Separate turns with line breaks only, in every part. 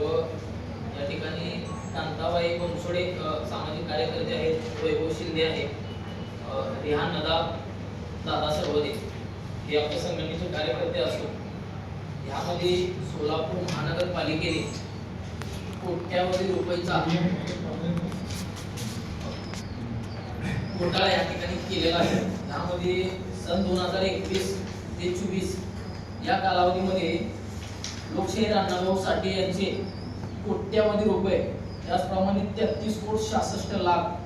व या ठिकाणी कांताबाई बनसोडे सामाजिक कार्यकर्ते आहेत वैभव शिंदे आहे रिहा रिहान दादा सर्वदे हे आपल्या संघटनेचे कार्यकर्ते असून यामध्ये सोलापूर महानगरपालिकेने कोट्यावधी रुपयेचा घोटाळा या ठिकाणी केलेला आहे. ह्यामध्ये सन दोन हजार एकवीस ते चोवीस या कालावधीमध्ये लोकशाही अण्णाभाऊ साठे यांचे कोट्यावधी रुपये. त्याचप्रमाणे तेहतीस कोट सहासष्ट लाख.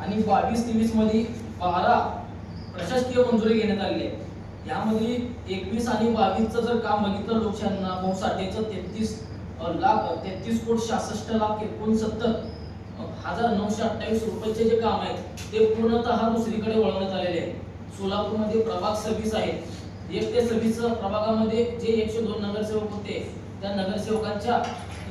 आणि बावीस तेवीसमध्ये बारा प्रशासकीय मंजुरी घेण्यात आलेली आहे. यामध्ये एकवीस आणि बावीसचं जर काम बघितलं लोकशाही अण्णाभाऊ साठेचं तेहतीस लाख तेहतीस कोट सहासष्ट लाख एकोणसत्तर हजार नऊशे अठ्ठावीस रुपयाचे जे काम आहेत ते पूर्णतः दुसरीकडे वळवण्यात आलेले आहे सोलापूरमध्ये प्रभाग सव्वीस आहे. एक ते सव्वीस प्रभागामध्ये जे एकशे दोन नगरसेवक होते त्या नगरसेवकांच्या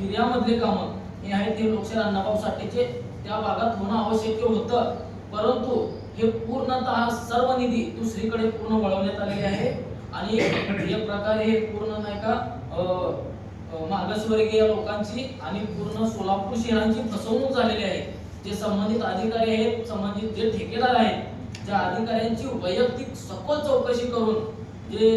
एरियामधले कामं हे आहे ते लोकशाही अण्णाभाऊ साठेचे. त्या भागात होणं आवश्यक होतं. परंतु हे पूर्णतः सर्व निधी दुसरीकडे पूर्ण वळवण्यात आलेले आहे. आणि एक प्रकारे हे पूर्ण नाही का मागासवर्गीय लोकांची आणि पूर्ण सोलापूर शहरांची फसवणूक झालेली आहे. जे संबंधित अधिकारी आहेत संबंधित जे ठेकेदार आहेत त्या अधिकाऱ्यांची वैयक्तिक सखोल चौकशी करून जे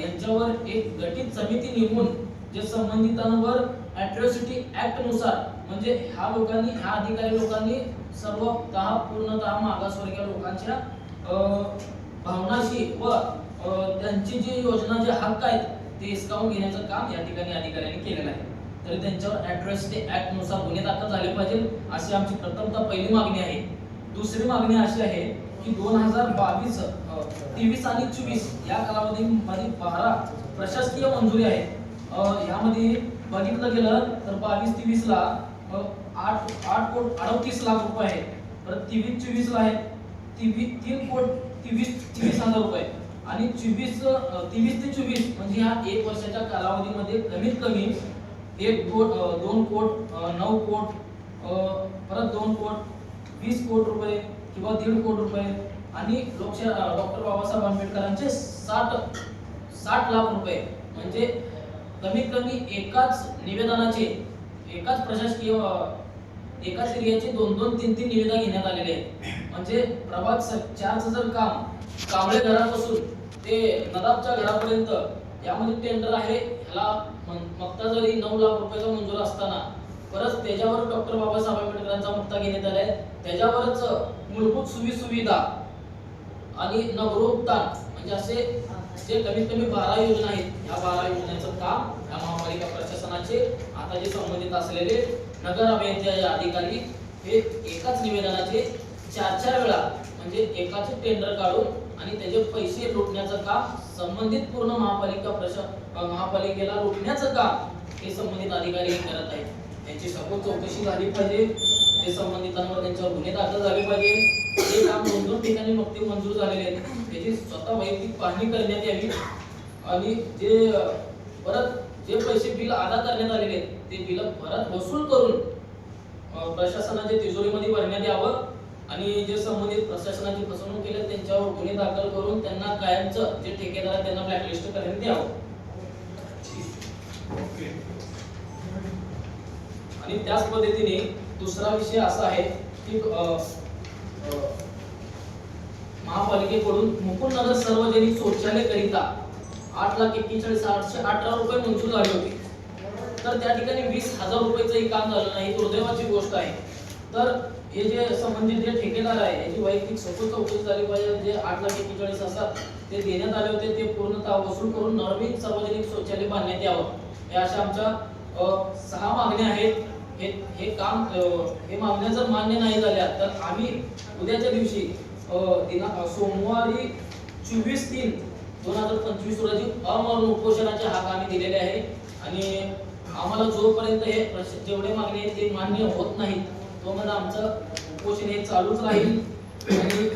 यांच्यावर एक गठीत समिती नेमून जे संबंधितांवर अॅट्रॉसिटी ऍक्टनुसार म्हणजे ह्या लोकांनी ह्या अधिकारी लोकांनी सर्वतः पूर्णतः मागासवर्गीय लोकांच्या अं, भावनाशी व त्यांची जी योजना जे हक्क आहेत ते हिसकावून घेण्याचं काम या ठिकाणी अधिकाऱ्यांनी केलेलं आहे. तर त्यांच्यावर अॅट्रॉसिटी ऍक्टनुसार गुन्हे दाखल झाले पाहिजे अशी आमची प्रथमतः पहिली मागणी आहे. दुसरी मागणी अशी आहे की दोन हजार बावीस तेवीस आणि चोवीस या कालावधीमध्ये बारा प्रशासकीय मंजुरी आहेत यामध्ये बघितलं गेलं तर बावीस तेवीस ला आठ आठ कोट अडतीस लाख रुपये आहे. परत तेवीस चोवीस ला आहेत तेवीस तीन कोट तेवीस तेवीस हजार रुपये आणि चोवीस तेवीस ते चोवीस म्हणजे ह्या एक वर्षाच्या कालावधीमध्ये कमीत कमी एक कोट दोन कोट नऊ कोट परत दोन कोट वीस कोट रुपये किंवा दीड कोटी रुपये. आणि लोकशाही डॉक्टर बाबासाहेब आंबेडकरांचे साठ साठ लाख रुपये. म्हणजे कमीत कमी एकाच निवेदनाचे एकाच प्रशासकीय एकाच एरियाचे दोन दोन तीन तीन निवेदन घेण्यात आलेले आहेत. म्हणजे प्रभाग चारचं जर काम कांबळे घरापासून ते नदाबच्या घरापर्यंत यामध्ये टेंडर आहे. ह्याला मन- मक्ता जरी नऊ लाख रुपयाचा मंजूर असताना परत त्याच्यावर डॉक्टर बाबासाहेब आंबेडकरांचा मुक्ता घेण्यात आलाय. त्याच्यावरच मूलभूत सुविधा सुविधा आणि नवरोत्थान म्हणजे असे जे कमीत कमी बारा योजना आहेत. या बारा योजनेचं काम या महापालिका प्रशासनाचे आता जे संबंधित असलेले नगर अभियंते अधिकारी हे एकाच निवेदनाचे चार चार वेळा म्हणजे एकाचे टेंडर काढून आणि त्याचे पैसे लुटण्याचं काम संबंधित पूर्ण महापालिका प्रशा महापालिकेला लुटण्याचं काम हे संबंधित अधिकारी करत आहेत. त्यांची सखोल चौकशी झाली पाहिजे. ते संबंधितांवर त्यांच्यावर गुन्हे दाखल झाले पाहिजे. हे काम दोन दोन ठिकाणी नुकते मंजूर झालेले आहेत. त्याची स्वतः वैयक्तिक पाहणी करण्यात यावी. आणि जे परत जे पैसे बिल अदा करण्यात आलेले आहेत ते बिल परत वसूल करून प्रशासनाच्या तिजोरीमध्ये भरण्यात यावं. आणि जे संबंधित प्रशासनाची फसवणूक केली त्यांच्यावर गुन्हे दाखल करून त्यांना कायमचं जे ठेकेदार त्यांना ब्लॅकलिस्ट करण्यात यावं. आणि त्याच पद्धतीने दुसरा विषय असा आहे की अ, अ, महापालिकेकडून मुकुंदनगर सार्वजनिक शौचालय करिता आठ लाख एक्केचाळीस आठशे अठरा रुपये मंजूर झाले होते. तर त्या ठिकाणी वीस हजार रुपयाचंही काम झालं नाही दुर्दैवाची गोष्ट आहे. तर हे जे संबंधित जे ठेकेदार आहे याची वैयक्तिक सखोल चौकशी झाली पाहिजे जे आठ लाख एक्केचाळीस असतात ते देण्यात आले होते ते पूर्णतः वसूल करून नवीन सार्वजनिक शौचालय बांधण्यात यावं. हे अशा आमच्या सहा मागण्या आहेत. हे हे काम हे मागण्या जर मान्य नाही झाल्या तर आम्ही उद्याच्या दिवशी दिना सोमवारी चोवीस तीन दोन हजार पंचवीस रोजी अमरण उपोषणाचे हाक आम्ही दिलेले आहे. आणि आम्हाला जोपर्यंत हे जेवढे मागणी आहेत ते मान्य होत नाहीत तोपर्यंत आमचं उपोषण हे चालूच राहील. आणि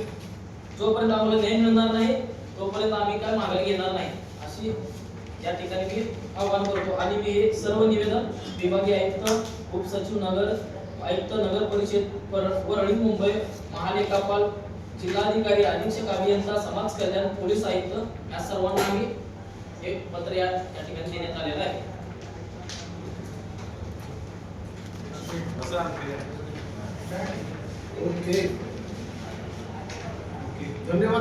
जोपर्यंत आम्हाला न्याय मिळणार नाही तोपर्यंत आम्ही काय मागणी घेणार नाही अशी या ठिकाणी मी आवाहन करतो. आणि मी हे सर्व निवेदन विभागीय आयुक्त उपसचिव नगर आयुक्त नगर परिषद परळी मुंबई महालेखापाल जिल्हाधिकारी अधीक्षक अभियंता समाज कल्याण पोलीस आयुक्त या सर्वांना मी हे पत्र या ठिकाणी देण्यात आलेलं आहे.
ओके. धन्यवाद.